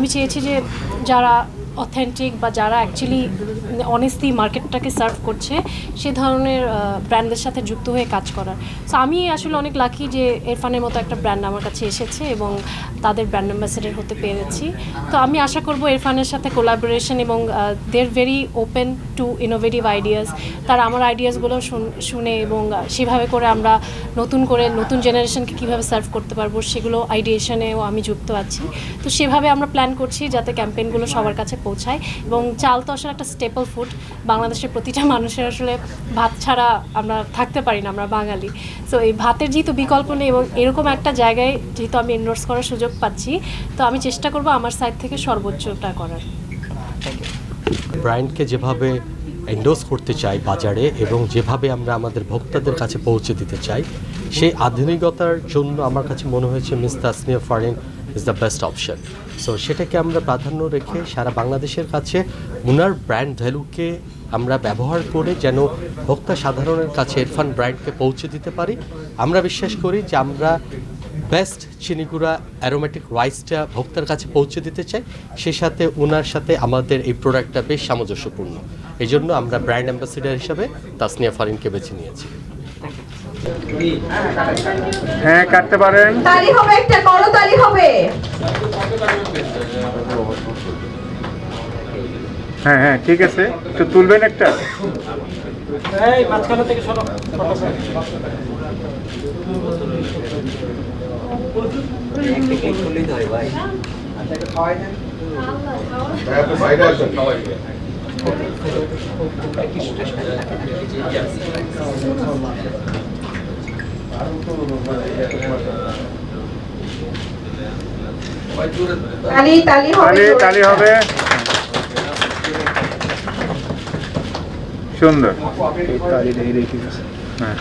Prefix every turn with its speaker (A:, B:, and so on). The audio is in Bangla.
A: আমি চেয়েছি যে যারা অথেন্টিক বা যারা অ্যাকচুয়ালি অনেস্টলি মার্কেটটাকে সার্ভ করছে সে ধরনের ব্র্যান্ডের সাথে যুক্ত হয়ে কাজ করার। সো আমি আসলে অনেক লাকি যে এরফানের মতো একটা ব্র্যান্ড আমার কাছে এসেছে এবং তাদের ব্র্যান্ড অ্যাম্বাসেডার হতে পেরেছি। তো আমি আশা করব ইরফানের সাথে কোলাবোরেশন এবং they very open to innovative ideas তারা আমার আইডিয়াসগুলো শুনে এবং সেভাবে করে আমরা নতুন করে নতুন জেনারেশনকে কীভাবে সার্ভ করতে পারব সেগুলো আইডিয়েশনেও আমি যুক্ত আছি। তো সেভাবে আমরা প্ল্যান করছি যাতে ক্যাম্পেইনগুলো সবার কাছে পৌঁছায় এবং চাল তো আসলে একটা স্টেপল ফুড বাংলাদেশের প্রতিটা মানুষের আসলে ভাত ছাড়া আমরা থাকতে পারি না, আমরা বাঙালি। সো এই ভাতের যেহেতু বিকল্প নেই এবং এরকম একটা জায়গায় যেহেতু আমি ইনভোর্স করার সুযোগ পাচ্ছি, তো আমি চেষ্টা করব আমার সাইড থেকে সর্বোচ্চটা করার।
B: ব্র্যান্ডকে যেভাবে এন্ডোজ করতে চাই বাজারে এবং যেভাবে আমরা আমাদের ভোক্তাদের কাছে পৌঁছে দিতে চাই, সেই আধুনিকতার জন্য আমার কাছে মনে হয়েছে miss Tasnia Farin is the best option so সেটাকে আমরা প্রাধান্য রেখে সারা বাংলাদেশের কাছে ওনার ব্র্যান্ড ভ্যালুকে আমরা ব্যবহার করে যেন ভোক্তা সাধারণের কাছে ইরফান ব্র্যান্ডকে পৌঁছে দিতে পারি। আমরা বিশ্বাস করি যে আমরা বেস্ট চিনিগুড়া অ্যারোমেটিক রাইসটা ভোক্তার কাছে পৌঁছে দিতে চাই সেই সাথে ওনার সাথে আমাদের এই প্রোডাক্টটা বেশ সামঞ্জস্যপূর্ণ। এই জন্য আমরা ব্র্যান্ড অ্যাম্বাসিডার হিসাবে তাসনিয়া ফারিনকে বেছে নিয়েছি।
C: হ্যাঁ কাটতে পারেন।
D: তালি হবে একটা করতালি হবে।
C: হ্যাঁ হ্যাঁ ঠিক আছে। তো তুলবেন একটা?
D: তালি তালি হবে
C: তালি তালি হবে। সুন্দর। হ্যাঁ।